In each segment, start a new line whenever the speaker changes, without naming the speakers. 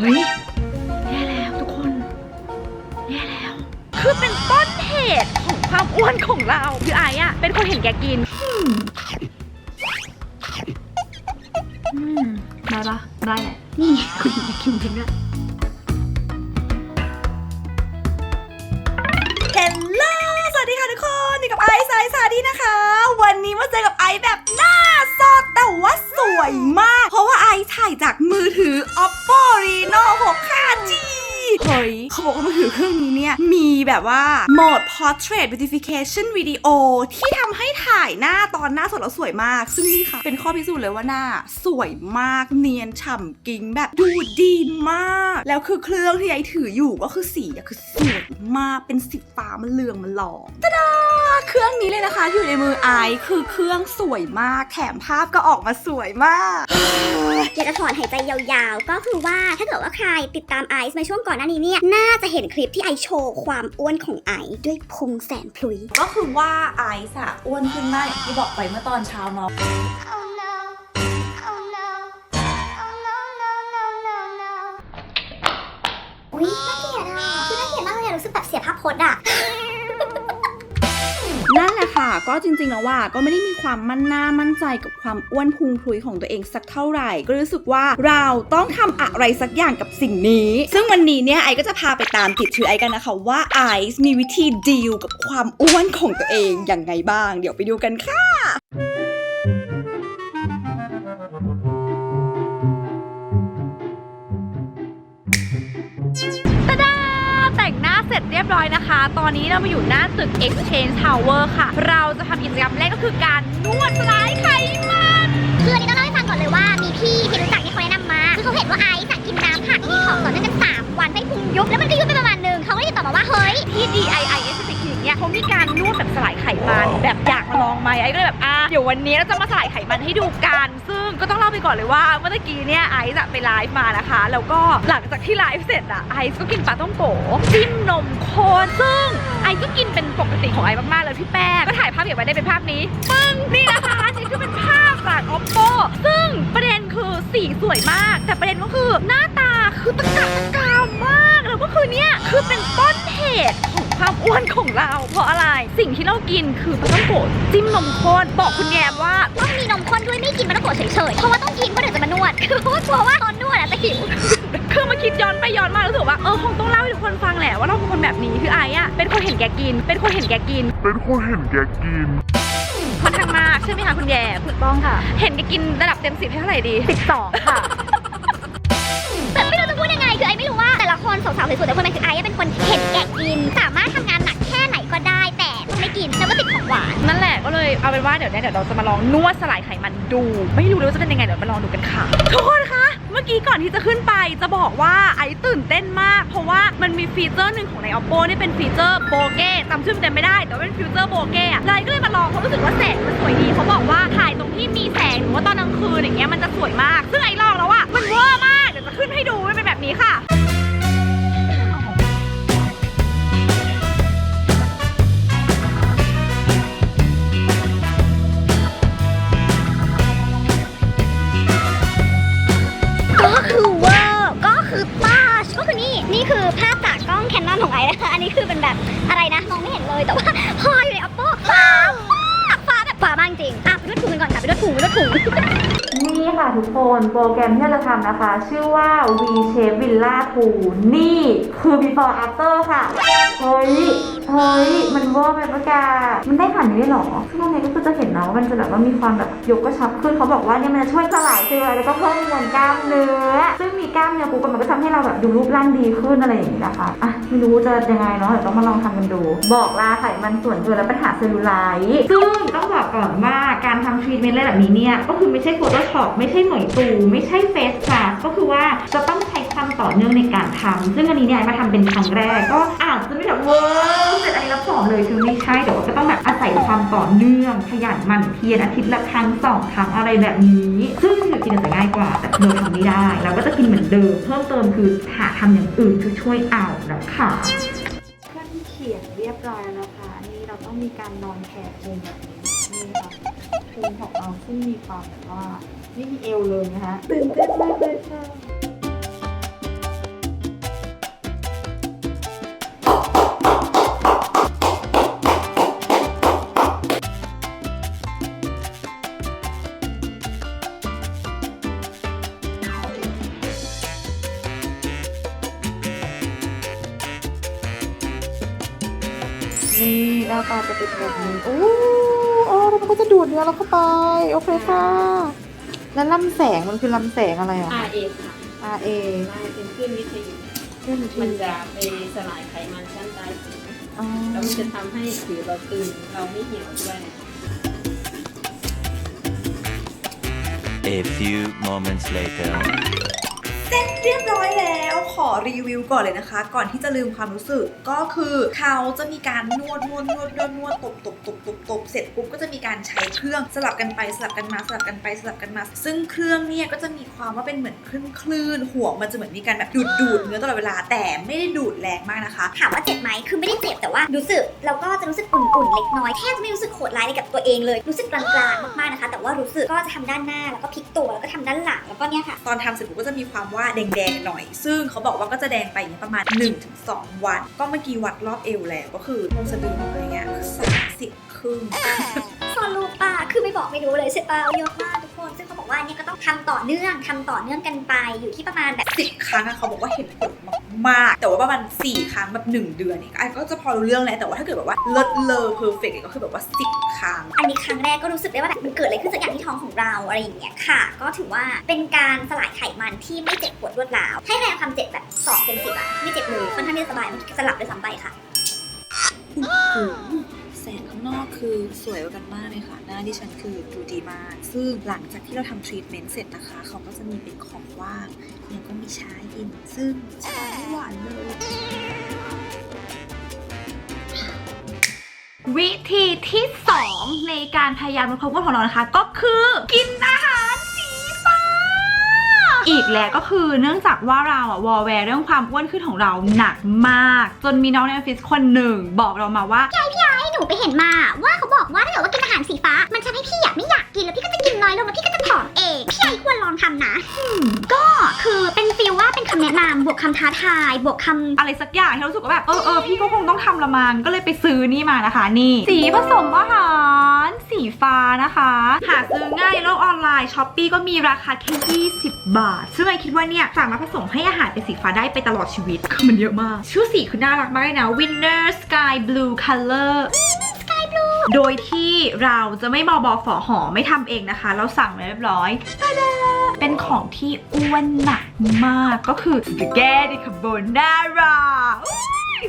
เฮ้ยแย่แล้วทุกคนแย่แล้ว คือเป็นต้นเหตุของความอ้วนของเรา คือไอ้อะเป็นคนเห็นแกกินอืมได้ปะได้แหละนี่คุณเห็นแกกินจริงด้วย
เฮลโลสวัสดีค่ะทุกคนนี่กับไอซ์ไอซ์ซาดีนะคะ วันนี้มาเจอกับไอซ์แบบหน้าสดแต่ว่าสวยมาก เพราะว่าไอซ์ถ่ายจากมือถือ oppo โปรีโนหกคาจีเฮ้ยเขาบอกว่ามือถือเครื่องนี้เนี่ย มีแบบว่าโหมด portrait beautification video ที่ทำให้ถ่ายหน้าตอนหน้าสดแล้วสวยมาก ซึ่งนี่ค่ะ เป็นข้อพิสูจน์เลยว่าหน้า สวยมากเนียนฉ่ำกิ้งแบบดูดีมาก แล้วคือเครื่องที่ไอถืออยู่ก็คือสีคือสวยมากเป็นสีฟ้ามันเหลืองมันหลองตะดาเครื่องนี้เลยนะคะที่อยู่ในมือไอซ์คือเครื่องสวยมาก แถมภาพก็ออกมาสวยมาก
อยากจะถอนหายใจยาวๆ ก็คือว่าถ้าเกิดว่าใครติดตามไอซ์ในช่วงก่อนหน้านี้เนี่ยน่าจะเห็นคลิปที่ไอซ์โชว์ความอ้วนของไอซ์ด้วยพุงแสนพลุย
ก็คือว่าไอซ์อะอ้วนขึ้นมากอย่างที่บอกไปเมื่อตอนเช้าเนาะ
Oh no Oh no Oh no no no no no อุ๊ยน่าเกลียดอะคือน่าเกลียดมากเลยอะรู้สึกแบบเสียภาพพจน์อะ
นั่นแหละค่ะ ก็จริงๆแล้วว่าก็ไม่ได้มีความมั่นหน้ามั่นใจกับความอ้วนพุงพลุยของตัวเองสักเท่าไหร่ ก็รู้สึกว่าเราต้องทำอะไรสักอย่างกับสิ่งนี้ ซึ่งวันนี้เนี่ยไอก็จะพาไปตามติดชื่อไอกันนะคะว่าไอซ์มีวิธีดีลกับความอ้วนของตัวเองอย่างไงบ้าง เดี๋ยวไปดูกันค่ะ
ร็จเรียบร้อยนะคะ ตอนนี้เรามาอยู่หน้าตึก Exchange Tower ค่ะ เราจะทำกิจกรรมแรกก็คือการนวดสลายไขมัน
คืออันนี้ต้องเล่าให้ฟังก่อนเลยว่ามีพี่ที่รู้จักที่เขาแนะนำมา คือเขาเห็นว่าไอซ์อะกินน้ำผักดีของต่อเนื่องกัน3วันได้พุงยุบแล้วมันก็ยุบไปประมาณหนึงเขาก็เลยติดต่อมาว่าเฮ้ย
ที่ DIY Aesthetic Clinic เนี่ยเขามีการนวดแบบสลายไขมัน แบบอยากมาลองไหมไอ้ก็เลยแบบอะเดี๋ยววันนี้เราจะมาสลายไขมันให้ดูกันซึ่ง ก็ต้องเล่าไปก่อนเลยว่าเมื่อกี้เนี่ยไอซ์อะไปไลฟ์มานะคะ แล้วก็หลังจากที่ไลฟ์เสร็จอะไอซ์ก็กินปลาต้องโกจิ้มนมโคนซึ่งไอซ์ก็กินเป็นปกติของไอซ์มากๆเลยพี่แป้งก็ถ่ายภาพเก็บไว้ได้เป็นภาพนี้ปึ้งนี่นะคะนี่คือเป็นภาพจาก oppo ซึ่งประเด็นคือสีสวยมาก แต่ประเด็นก็คือหน้าตาคือตะกะตะกามมากแล้วก็คือเนี่ยคือเป็นต้นเหตุข ความอ้วนของเรา เพราะอะไรสิ่งที่เรากินคือปลาต้องโกะจิ้มนมข้นบอกคุณแยมว่า
ต้องมีนมข้นด้วยไม่กินมันต้องโกรธเฉยๆ เพราะว่าต้องกินเพราะเดี๋ยวจะมานวด คือเพราะว่ากลัวว่าตอนนวดอะจะหิว
คือมาคิดย้อนไปย้อนมารู้สึกว่าเออคงต้องเล่าให้ทุกคนฟังแหละว่าเราเป็นคนแบบนี้คือไอ้อะเป็นคนเห็นแกกิน เป็นคนเห็นแกกิน
เป็นคนเห็นแกกิน
ค่อนข้างมากใช่ไหมคะคุณแยม
ถูกต้องค่ะ
เห็นแกกินระดับเต็มสิบให้เท่าไหร่ดี
12 ค่ะ
แต่ไม่รู้จะพูดยังไงคือไอไม่รู้ว่าแต่ละ คนสาวๆสวยๆแต่คนนั้นคือไอเป็นคนเห็นแก่กิน สามารถทำงานหนักแค่ไหนก็ได้ แต่ต้องไม่กินแล้วก็ติดของหวาน
นั่นแหละก็เลยเอาเป็นว่าเดี๋ยวเนี่ยเดี๋ยวเราจะมาลองนวดสลายไขมันดู ไม่รู้เลยว่าจะเป็นยังไงเดี๋ยวมาลองดูกันค่ะทุกคนคะเมื่อกี้ก่อนที่จะขึ้นไปจะบอกว่าไอ้ตื่นเต้นมาก เพราะว่ามันมีฟีเจอร์หนึ่งของใน oppo นี่เป็นฟีเจอร์โบเก้จำชื่อมันเต็มไม่ได้แต่ว่าเป็นฟีเจอร์โบเก้อะไลก็เลยมาลองเพราะรู้สึกว่าแสงมันสวยดีเขาบอกว่าถ่ายตรงที่มีแสงหรือว่าตอนกลางคืนอย่างเงี้ยมันจะสวยมากซึ่งไอ้ลองแล้วอะมันเวอร์มากเดี๋ยวจะขึ้นให้ดูมันเป็นแบบนี้ค่ะ
ของไอนะคะ อันนี้คือเป็นแบบอะไรนะมองไม่เห็นเลยแต่ว่าพออยู่ใน oppo ฟ้ามากฟ้าแบบฟ้ามากจริงอะไปด้วยถุงกันก่อนค่ะไปด้วยถุงไปด้วยถุง
นี่ค่ะทุกคนโปรแกรมที่เราจะทำนะคะ ชื่อว่า V Shape Villa 2นี่คือ before after ค่ะ เฮ้ย เฮ้ยมันเวอร์ไปปะแกมันได้ขนาดนี้เลยเหรอซึ่งตรงนี้ก็คือจะเห็นนะว่ามันจะแบบว่ามีความแบบยกกระชับขึ้นเขาบอกว่าเนี่ยมันจะช่วยสลายเซลล์แล้วก็เพิ่มมวลกล้ามเนื้อ ซึ่งมีกล้ามเนื้อปุ๊บมันก็ทำให้เราแบบดูรูปร่างดีขึ้นอะไรอย่างนี้นะคะอะไม่รู้จะยังไงเนาะเดี๋ยวต้องมาลองทำกันดู บอกลาไขมันส่วนเกินและปัญหาเซลลูไลท์ซึ่งต้องบอกก่อนว่าการทำทรีทเมนต์อะไรแบบนี้เนี่ยก็คือไม่ใช่ Photoshop ไม่ใช่เหมยตูไม่ใช่ Face Mask ก็คือว่าจะต้องใช้ความต่อเนื่องในการทำซึ่งอันนี้เนี่ยมาทำเป็นครั้งแรกก็อาจจะไม่แบบเวอร์เสร็จอันนี้แล้วผอมเลยคือไม่ใช่แต่ว่าก็ต้องแบบอาศัยความต่อเนื่องขยันหมั่นเพียรอาทิตย์ละครั้งสองครั้งอะไรแบบนี้ซึ่งอยู่กินอาจจะง่ายกว่า แต่เราทำไม่ได้เราก็จะกินเหมือนเดิม เพิ่มเติมคือหาทำอย่างอื่นช่วยช่วยๆเอานะคะ
ขั้นเขียนเรียบร้อยแล้วค่ะนี่เราต้องมีการนอนแผ่พุงแบบนี้นี่ค่ะพุงของเราซึ่งมีความแบบว่านี่มีเอวเลยนะคะตื่นเต้นมากเลยค่ะ
ตาจะเป็นแบบนี้โอ้โอ้แล้วมันก็จะดูดเนื้อเราเข้าไป โอเคค่ะ แล้วลำแสงมันคือลำแสงอะไรอะ
RA ค่ะ
R A
เป็นคลื่นวิทยุ
ขึ้น
มั
ที่
นจะไปสลายไขมันชั้นใต้ผิว
อ๋อ
แล้วมันจะทำให้ผิวเราตึงเราไม่เหี่ยวด้วย
A few moments later.
เสร็จเรียบร้อยแล้ว ขอรีวิวก่อนเลยนะคะ ก่อนที่จะลืมความรู้สึกก็คือเขาจะมีการนวดนวดนวดนวดนวดตบตบตบตบตบเสร็จปุ๊บก็จะมีการใช้เครื่องสลับกันไปสลับกันมาสลับกันไปสลับกันมา ซึ่งเครื่องเนี่ยก็จะมีความว่าเป็นเหมือนคลื่นคลื่นๆห่วมันจะเหมือนมีการแบบดูดดูดเนื้อตลอดเวลาแต่ไม่ได้ดูดแรงมากนะคะ
ถามว่าเจ็บไหมคือไม่ได้เจ็บแต่ว่ารู้สึกแล้วก็จะรู้สึกอุ่นๆเล็กน้อยแทบจะไม่รู้สึกโหดร้ายอะไรกับตัวเองเลยรู้สึกกลางๆมากๆนะคะ แต่ว่ารู้สึกก็จะทำด้านหน้าแล้วก็พลิกตัวแล้วก็ทำด้านหลังแล้วก็เนี่ยค่ะ
ตอนทำเสร็จปุ๊บก็จะมีความว่าแดงๆหน่อย ซึ่งเขาบอกว่าก็จะแดงไปอย่างเงี้ยประมาณ 1-2 วัน ก็เมื่อกี้วัดรอบเอวแล้วก็คือลงสะดืออะไรเงี้ยสามสิบครึ่ง
สรุปป่ะคือไม่บอกไม่รู้เลยใช่ป่ะเยอะมากทุก คนซึ่งเขาบอกว่าเนี่ยก็ต้องทำต่อเนื่องทำต่อเนื่องกันไปอยู่ที่ประมาณแบบ
สิบครั้งอะเขาบอกว่าเห็นผลมากๆ แต่ว่าประมาณสี่ครั้งแบบหนึ่งเดือนเนี่ยไอ้ก็จะพอรู้เรื่องแล้วแต่ว่าถ้าเกิดแบบว่าเลิศเลอเพอร์เฟกต์ก็คือแบบว่าสิบครั้ง
อันนี้ครั้งแรกก็รู้สึกได้ว่าแบบมันเกิดอะไรขึ้นสักอย่างที่ท้องของเราอะไรอย่างเงี้ยค่ะ ก็ถือว่าเป็นการสลายไขมันที่ไม่เจ็บปวดรวดร้าวให้คะแนนความเจ็บแบบ2เต็ม10อะไม่เจ็บเลยค่อนข้างที่จะสบายมันสลับด้วยซ้ำไปค่ะ
แสงข้างนอกคือสวยกว่ากันมากเลยค่ะ หน้าที่ฉันคือดูดีมาก ซึ่งหลังจากที่เราทำทรีทเมนต์เสร็จนะคะ เขาก็จะมีเป็นของว่างแล้วก็มีชากิน ซึ่งชาไม่หวานเลย
วิธีที่ 2 ในการพยายามลดความอ้วนของเรานะคะ ก็คือกินอาหารสีฟ้า อีกแล้วก็คือเนื่องจากว่าเราอะวอลแวร์เรื่องความอ้วนขึ้นของเราหนักมาก จนมีน้องในออฟฟิศคนหนึ่ง บอกเรามาว่า
ให้ห นูไปเห็นมาว่าเขาบอกว่าถ้าเกิดว่ากินอาหารสีฟ้า มันทำให้พี่อยากไม่อยาก กินแล้วพี่ก็จะกินน้อยลงแล้วพี่ก็จะผอมเองพี่ไอควรลองทำนะก็คือเป็นฟีลว่าเป็นคำแนะนำบวกคำท้าทายบวกคำ
อะไรสักอย่างที่รู้สึกว่าแบบเออเออพี่ก็คงต้องทำละมันก็เลยไปซื้อนี่มานะคะ นี่ สีผสมอาหาร สีฟ้านะคะ หาซื้อง่ายในโลกออนไลน์ช้อปปีก็มีราคาแค่20 บาท ซึ่งไอคิดว่าเนี่ยสามารถผสมให้อาหารเป็นสีฟ้าได้ไปตลอดชีวิตคือมันเยอะมาก ชื่อสีคือน่ารักมากเลยนะ Winner Sky Blue Color โดยที่เราจะไม่บอบอฝอหอไม่ทำเองนะคะ เราสั่งมาเรียบร้อยเป็นของที่อ้วนหนักมากก็คือสปาเกตติคาโบนาร่า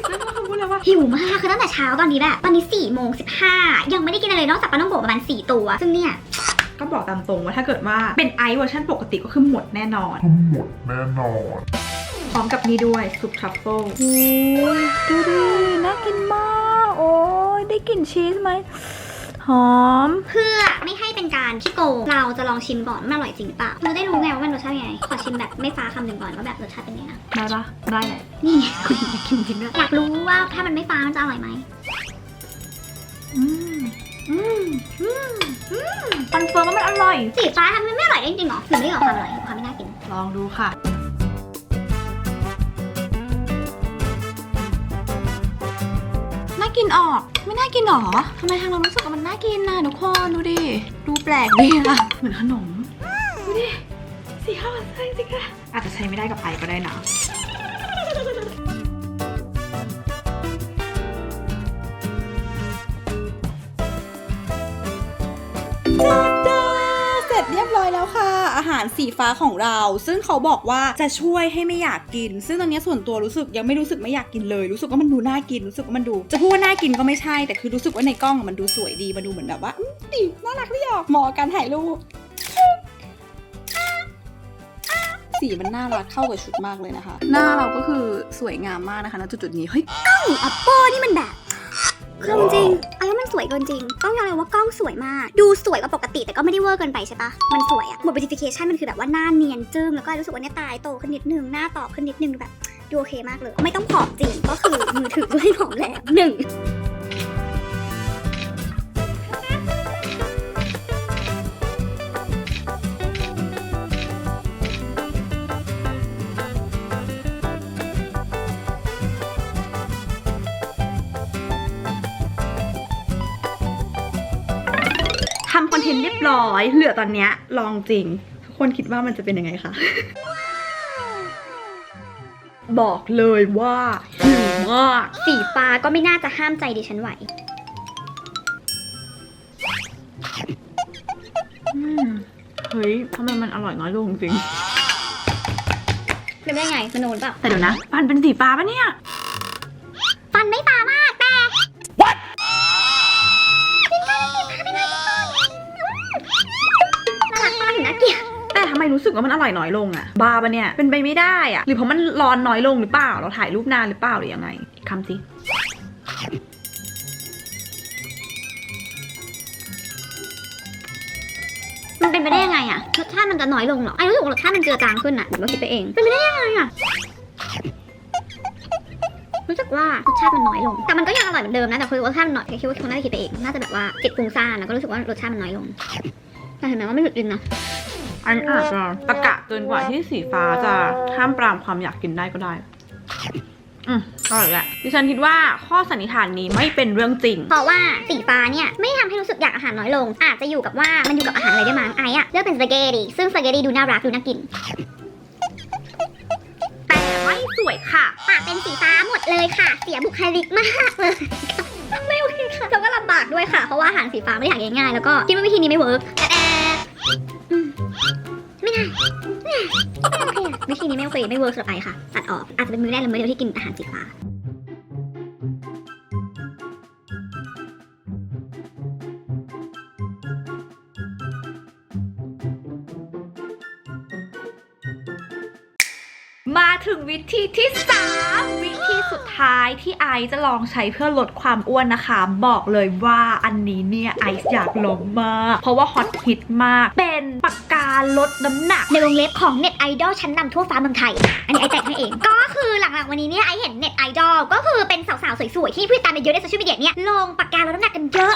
ซึ่งก็คือพูดเลยว่า
หิวมากคือตั้งแต่เช้าตอนนี้แบบตอนนี้4ี่โมงสิยังไม่ได้กินอะไรนอกจากปลาต้องโกะประมาณ4ตัว ซึ่งเนี่ย
ก็บอกตามตรงว่าถ้าเกิดว่าเป็นไอซ์เวอร์ชันปกติก็คือหมดแน่นอน
หมดแน่นอน
พร้อมกับนี่ด้วยซุปทรัฟเฟิลโอ้ยดูดิน่ากินมากโอ้ยได้ กลิ่นชีสไหมหอม
เพื่อไม่ให้เป็นการที่โกงเราจะลองชิมก่อนว่ามันอร่อยจริงหรือเปล่าเราได้รู้ไงว่ามันรสชาติยังไง ขอชิมแบบไม่ฟ้าคำหนึ่งก่อนว่าแบบรสชาติเป็นยังไงนะ
ได้ปะได้แหละ
นี่ไงคุณอยากกินจริงด้วยอยากรู้ว่าถ้ามันไม่ฟ้ามันจะอร่อยไหม
อืมอืมอืมอืมคอนเฟิร์มว่ามันอร่อย
สีฟ้าทำให้ไม่อร่อยได้จริงเหรอหรือไม่ได้หรอความอร่อยความไม่น่ากิน
ลองดูค่ะน่ากินออกไม่น่ากินหรอทำไมทางเรารู้สึกว่ามันน่ากินนะทุกคนดูดิ ดูแปลกดีอะเหมือนขนม ดูดิ สีข้าวมันใส่สิคะอาจจะใช้ไม่ได้กับไอก็ได้นะ
เสาหารสีฟ้าของเรา ซึ่งเขาบอกว่าจะช่วยให้ไม่อยากกิน ซึ่งตอนนี้ส่วนตัวรู้สึกยังไม่รู้สึกไม่อยากกินเลย รู้สึกว่ามันดูน่ากินรู้สึกว่ามันดู จะพูดว่าน่ากินก็ไม่ใช่แต่คือรู้สึกว่าในกล้องอะมันดูสวยดีมันดูเหมือนแบบว่าอืมดีน่ารักไม่หยอกเหมาะกับการถ่ายรูปสีมันน่ารักเข้ากับชุดมากเลยนะคะ หน้าเราก็คือสวยงามมากนะคะณจุดๆนี้ เฮ้ย
อัปโปนี่มันแบบคือจริงไอ้ว่า มันสวยเกินจริง ต้องยอมเลยว่ากล้องสวยมาก ดูสวยกว่าปกติแต่ก็ไม่ได้เวอร์เกินไปใช่ปะมันสวยอะหมด beautification มันคือแบบว่าหน้าเนียนจึ้งแล้วก็รู้สึกว่าเนี่ยตายโตขึ้นนิดนึงหน้าต่อขึ้นนิดนึงแบบดูโอเคมากเลย ไม่ต้องผอมจริงก็คือมือถือไม่ผอมแล้วหนึ่ง
ทำคอนเทนต์เรียบร้อย เหลือตอนเนี้ยลองจริง ทุกคนคิดว่ามันจะเป็นยังไงคะ บอกเลยว่าหิวมาก
สีฟ้าก็ไม่น่าจะห้ามใจดิฉันไหว
เฮ้ยทำไมมันอร่อยน้อยลงจริง
เป็นได้ไงมโนหรือเปล่า
แต่เดี๋ยวนะฟันเป็นสีฟ้าปะเนี่ย
ฟันไม่ฟ้ามากแต่
ไมรู้สึกว่ามันอร่อยน้อยลงอะบาปะเนี่ยเป็นไปไม่ได้อะหรือเพราะมันร้อนน้อยลงหรือเปล่า เราถ่ายรูปนานหรือเปล่าหรือยังไงคำสิ
มันเป็นไปได้ยังไงอะรสชาติมันจะน้อยลงเหรอไอ้รู้สึกว่ารสชาติมันเจือจางขึ้นอะหรือว่าคิดไปเองเป็นไปได้ยังไงอะรู้สึกว่ารสชาติมันน้อยลง แต่มันก็ยังอร่อยเหมือนเดิมนะ แต่คือรสชาติมันน้อยแค่คิดว่าคนน่าจะคิดไปเอง น่าจะแบบว่าจิตปรุงซ่านแล้วก็รู้สึกว่ารสชาติมันน้อยลง แต่เห็นไหมว่าไม่หยุดกินนะ
อันอาจจะตะกะเกินกว่าที่สีฟ้าจะห้ามปรามความอยากกินได้ก็ได้ อืมอร่อยแหละดิฉันคิดว่าข้อสันนิษฐานนี้ไม่เป็นเรื่องจริง
เพราะว่าสีฟ้าเนี่ยไม่ทำให้รู้สึกอยากอาหารน้อยลง อาจจะอยู่กับว่ามันอยู่กับอาหารอะไรได้มั้งไอ้อะเลือกเป็นสปาเกตตีซึ่งสปาเกตตีดูน่ารักดูน่ากิน
แต่ไม่สวยค่ะ
ปากเป็นสีฟ้าหมดเลยค่ะ เสียบุคลิกมากเลยค่ะไม่โอเคค่ะแล้วก็ลำบากด้วยค่ะ เพราะว่าอาหารสีฟ้าไม่ได้หาง่ายๆแล้วก็คิดว่าวิธีนี้ไม่เวิร์กแต่แอบ วิธีนี้ไม่โอเคไม่เวิร์กสำหรับไอค่ะ ตัดออกอาจจะเป็นมือแรกหรือมื้อเดียวที่กินอาหารสีฟ้า
มาถึงวิธีที่ 3 วิธีสุดท้ายที่ไอซ์จะลองใช้เพื่อลดความอ้วนนะคะ บอกเลยว่าอันนี้เนี่ยไอซ์อยากลองมาก เพราะว่าฮอตฮิตมาก เป็นปากกา ลดน้ำหนัก
ในวงเล็บของเน็ตไอดอลชั้นนำทั่วฟ้าเมืองไทย อันนี้ไอแต่งให้เอง ก็คือหลังๆวันนี้เนี่ยไอเห็นเน็ตไอดอลก็คือเป็นสาวๆ สวยๆ ที่เพื่อนตามไปเยอะในโซเชียลมีเดียเนี่ยลงปากกาลดน้ำหนักกันเยอะ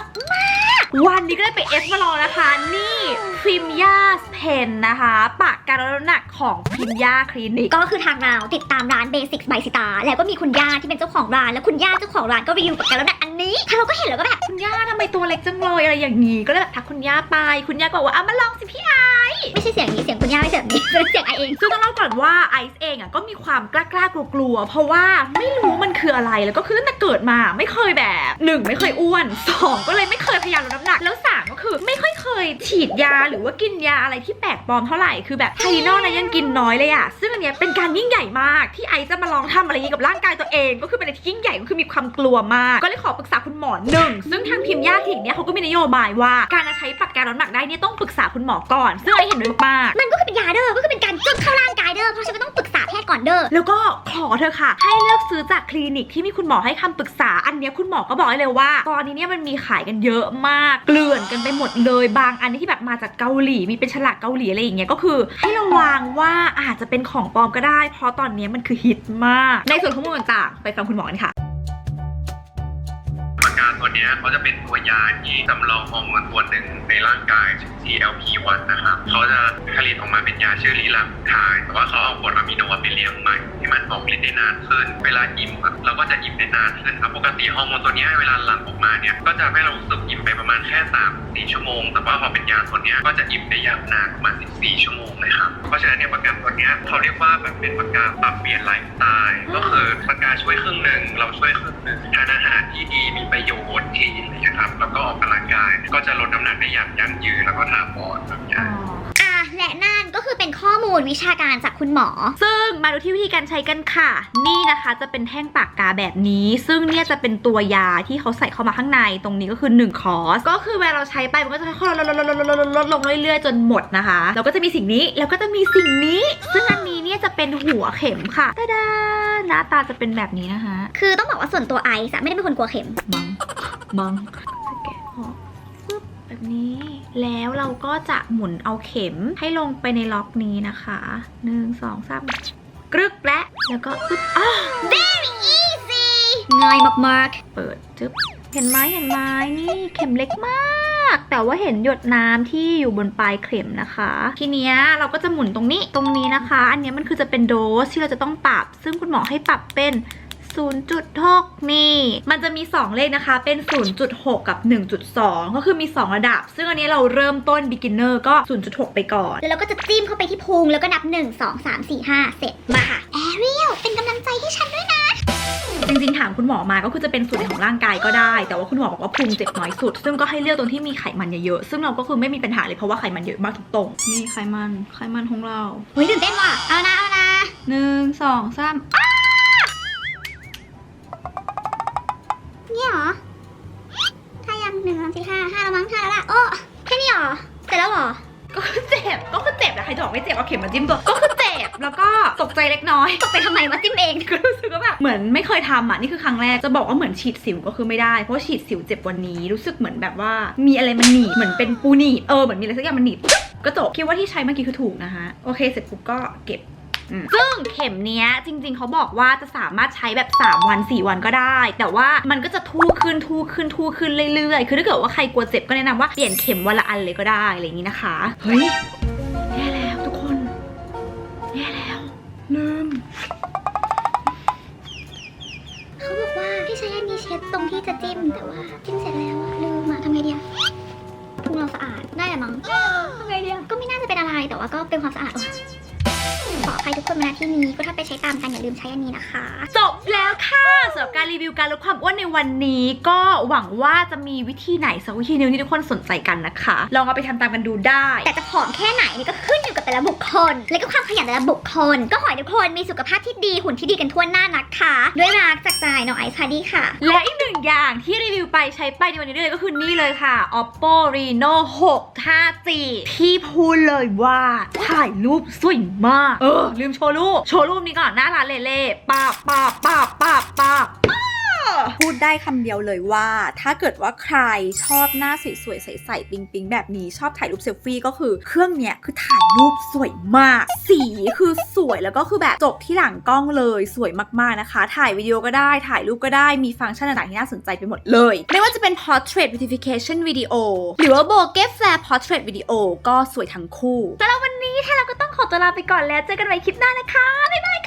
วันนี้ก็ได้ไปเอสมาลองนะคะ นี่พริมยาเพนนะคะปากกาลดน้ำหนักของพริมยาคลินิก
ก็คือทางเราติดตามร้านเบสิกบายสิตาแล้วก็มีคุณย่าที่เป็นเจ้าของร้าน แล้วคุณย่าเจ้าของร้านก็รีวิวปากกาลดน้ำหนักอันนี้ถ้าเราก็เห็นแล้วก็แบบ
คุณย่าทำไมตัวเล็กจังเลยอะไรอย่างนี้ก็เลยแบบทักคุณย่าไป คุณย่าก็บอกว่าเอามาลองสิพี่ไอซ์
ไม่ใช่เสียงนี้เสียงคุณย่าไม่ใช่แบบนี้เป็นเสียงไอเอง
ซึ่งต้องเล่าก่อนว่าไอซ์เองอะก็มีความกล้าๆกลัวๆเพราะว่าไม่รู้มันคืออะไรแล้วก็คือตั้งแต่เกิดมาไม่เคยแบบหนึ่งไม่เคยอ้วนสองก็เลยไม่เคยพยายามลดน้ำหนักแล้วสามก็คือไม่ค่อยเคยฉีดยาหรือว่ากินยาอะไรที่แปลกปลอมเท่าไหร่คือแบบไทนอลนะยังกินน้อยเลยอะซึ่งอันเนี้ยเป็นการยิ่งใหญ่มากที่ไอซ์จะมาลองทำอะไรอย่างนี้กับร่างกายตัวเอง ก็คือเป็นอะไรที่ยิ่งใหญ่ก็คือมีความกลัวมากก็เลยขอปรึกษาคุณหมอหนึ่งซึ่งทางพิมพ์ยาคลินิกเนี่ยเขาก็มีนโยบายว่าการจะใช้ปากกาลดน้ำหนักได้เนี่ยต้องปรึกษาคุณหมอก่อนซึ่งไอซ์ห็นด้วยมากๆ
มันก็คือเป็นยาเด้อก็คือเป็นการจึ๊กเข้าร่างกายเด้อเพราะฉะนั้นก็ต้องปรึกษาแพทย์ก่อนเด้อ
แล้วก็ขอเธอะค่ะ ให้เลือกซื้อจากคลินิกที่มีคุณหมอให้คำปรึกษา อันเนี้ยคุณหมอก็บอกให้เลยว่า ตอนนี้เนี่ยมันมีขายกันเยอะมาก เกลื่อนกันไปหมดเลย บางอันที่แบบมาจากเกาหลี มีเป็นฉลากเกาหลีอะไรอย่างเงี้ย ก็คือ ให้ระวังว่าอาจจะเป็นของปลอมก็ได้ เพราะตอนนี้มันคือฮิตมาก ในส่วนข้อมูลต่างๆ ไปฟังคุณหมอกันค่ะ
ปากกาตัวเนี้เขาจะเป็นตัวยาที่จำลองฮอร์โมนตัวหนึ่งในร่างกายชื่อ GLP-1 นะครับเขาจะผลิตออกมาเป็นยาชื่อลีลาคายแต่ว่าเขาเอากรดอะมิโนไปเลี้ยงใหม่ให้มันออกฤทธิ์ได้นานขึ้น เวลาอิ่มเราก็จะอิ่มได้นานขึ้นครับปกติฮอร์โมนตัวนี้เวลาหลั่งออกมาเนี่ยก็จะให้เรารู้สึกอิ่มไปประมาณแค่3 4ชั่วโมง แต่ว่าพอเป็นยาตัวนี้ก็จะอิ่มได้ยาวนานประมาณ14ชั่วโมงเลยครับเพราะฉะนั้นเนี่ยปากกาตัวนี้เขาเรียกว่าแบบเป็นปากกาปรับเปลี่ยนไลฟ์สไตล์ก็คือปากกาช่วยครึ่งหนึ่งเราช่วยครึ่งหนึ่งทานอาหารที่ดีมีประโยชน์ที่นะครับ แล้วก็ออกกำลังกายก็จะลดน้ำหนักได้อย่างยั่งยืนแล้วก็ถาวรแบบเนี้ย
อะและนั่นก็คือเป็นข้อมูลวิชาการจากคุณหมอ
ซึ่งมาดูที่วิธีการใช้กันค่ะ นี่นะคะจะเป็นแท่งปากกาแบบนี้ ซึ่งเนี่ยจะเป็นตัวยาที่เขาใส่เข้ามาข้างในตรงนี้ก็คือ 1 คอร์ส ก็คือเวลาเราใช้ไปมันก็จะค่อยๆลดลดลดลดลดลดลดลงเรื่อยๆ จนหมดนะคะแล้วก็จะมีสิ่งนี้แล้วก็จะมีสิ่งนี้ ซึ่งอันนี้เนี่ยจะเป็นหัวเข็มค่ะตาดาหน้าตาจะเป็นแบบนี้นะคะ
คือต้องบอกว่าส่วนตัวไอซ์อะไม่ได้เป็นคนกลัวเข็ม
มังมังแกะออกปึ๊บแบบนี้ แล้วเราก็จะหมุนเอาเข็มให้ลงไปในล็อกนี้นะคะหนึ่งสองสามกรึกและ แล้วก็ปึ๊บอ้า
very easy ง่ายมากๆ
เปิดจึ๊บเห็นไหมเห็นไหมนี่เข็มเล็กมากแต่ว่าเห็นหยดน้ำที่อยู่บนปลายเข็มนะคะ ทีเนี้ยเราก็จะหมุนตรงนี้ตรงนี้นะคะ อันนี้มันคือจะเป็นโดสที่เราจะต้องปรับ ซึ่งคุณหมอให้ปรับเป็น 0.6 นี่ มันจะมี 2 เลขนะคะ เป็น 0.6 กับ 1.2 ก็คือมี 2 ระดับ ซึ่งอันนี้เราเริ่มต้น beginner ก็ 0.6 ไปก่อน
ๆแล้วเราก็จะจิ้มเข้าไปที่พุงแล้วก็นับ 1 2 3 4 5 เสร็จ มาค่ะ แอเรียลเป็นกำลังใจ
ริงๆ ถามคุณหมอมาก็คือจะเป็นส่วนไหนของร่างกายก็ได้ แต่ว่าคุณหมอบอกว่าพุงเจ็บน้อยสุด ซึ่งก็ให้เลือกตรงที่มีไขมันเยอะๆ ซึ่งเราก็คือไม่มีปัญหาเลยเพราะว่าไขมันเยอะมากทุกตรง นี่ไขมัน ไขมันของเรา
เฮ้ยตื่นเต้นว่ะ เอานะ เอานะ
หนึ่งสองสาม ไม่เจ็บเอาเข็มมาจิ้มตัวก็คือเจ็บแล้วก็ตกใจเล็กน้อย
ตกไปทำไมวะจิ้มเอง
ก็รู้สึกว่าแบบเหมือนไม่เคยทำอะนี่คือครั้งแรกจะบอกว่าเหมือนฉีดสิวก็คือไม่ได้เพราะฉีดสิวเจ็บวันนี้รู้สึกเหมือนแบบว่า มีอะไรมันหนีบเหมือนเป็นปูหนีบเออเหมือนมีอะไรสักอย่างมันหนีบก็จบคิดว่าที่ใช้เมื่อกี้คือถูกนะคะโอเคเสร็จปุ๊บก็เก็บซึ่งเข็มเนี้ยจริง ๆ เขาบอกว่าจะสามารถใช้แบบ 3 วัน 4 วันก็ได้ แต่ว่ามันก็จะทู่ขึ้นทู่ขึ้นทู่ขึ้นเรื่อยๆ คือถ้าเกิดว่าใครกลัวเจ็บก็แนะนำว่าเปลี่ยนเข็มวันละอันเลยก็ได้อะไรอย่างนี้นะคะ เฮ้ย ที่
จะจิ้มแต่ว่าจิ้มเสร็จแล้วอะลืมอะทำไงดีอะพุงเราสะอาดได้แหละมั้งทำไงดีอะก็ไม่น่าจะเป็นอะไรแต่ว่าก็เป็นความสะอาด ขออภัยทุกคนมาณที่นี้ก็ถ้าไปใช้ตามกันอย่าลืมใช้อันนี้นะคะ
จบแล้วค่ะสำหรับการรีวิวการลดความอ้วนในวันนี้ก็หวังว่าจะมีวิธีไหนสักวิธีหนึงที่ทุกคนสนใจกันนะคะ ลองเอาไปทำตามกันดูได้
แต่จะผอมแค่ไหนนี่ก็ขึ้นอยู่กับแต่ละบุคคล และก็ความขยันแต่ละบุคคล ก็ขอให้ทุกคนมีสุขภาพที่ดีหุ่นที่ดีกันทั่วหน้านะคะ ด้วยรักจากใจน้องไอซ์พาดีค่ะ
และอีกหนึ่งอย่างที่รีวิวไปใช้ไปในวันนี้ด้วยก็คือนี่เลยค่ะ oppo reno 6 5g ที่พูดเลยว่าถ่ายรูปสวยมากเออลืมโชว์รูป โชว์รูปนี้ก่อนหน้าร้านเล่เล่ป้าป้าป้าป้าป้า
พูดได้คำเดียวเลยว่า ถ้าเกิดว่าใครชอบหน้าสวยๆใสๆปิงๆ แบบนี้ชอบถ่ายรูปเซลฟี่ก็คือเครื่องเนี้ยคือถ่ายรูปสวยมาก สีคือสวยแล้วก็คือแบบจบที่หลังกล้องเลยสวยมากๆนะคะ ถ่ายวิดีโอก็ได้ถ่ายรูปก็ได้มีฟังก์ชันต่างๆที่น่าสนใจไปหมดเลย ไม่ว่าจะเป็น portrait beautification video หรือว่า bokeh flare portrait video ก็สวยทั้งคู่
สำหรับวันนี้ถ้าเราก็ต้องขอตัวลาไปก่อนแล้ว เจอกันใหม่คลิปหน้านะคะ บ๊ายบาย